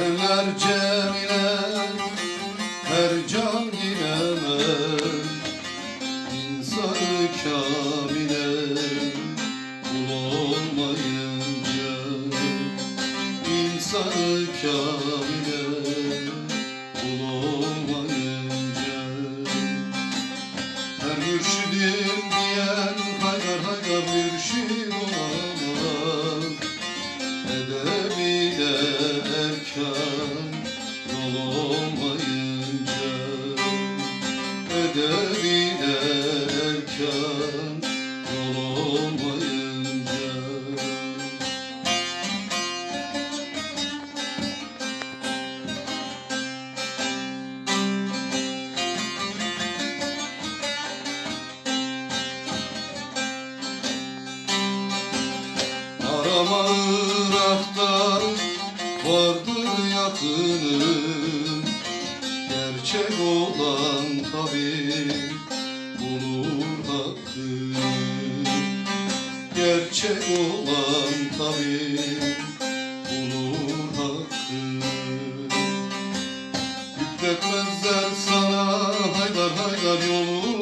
her cemile Her can giremez İnsanı kamile Kul olmayınca İnsanı kamile Kul olmayınca Her mürşidim diyen Haydar haydar mürşid erkan yol olmayınca Edebiyle erkan yol olmayınca Arama Irak'ta vardır yakının Gerçek olan tabi bulur hakkı. Gerçek olan tabi bulur hakkı. Yükletmezler sana haydar haydar yolun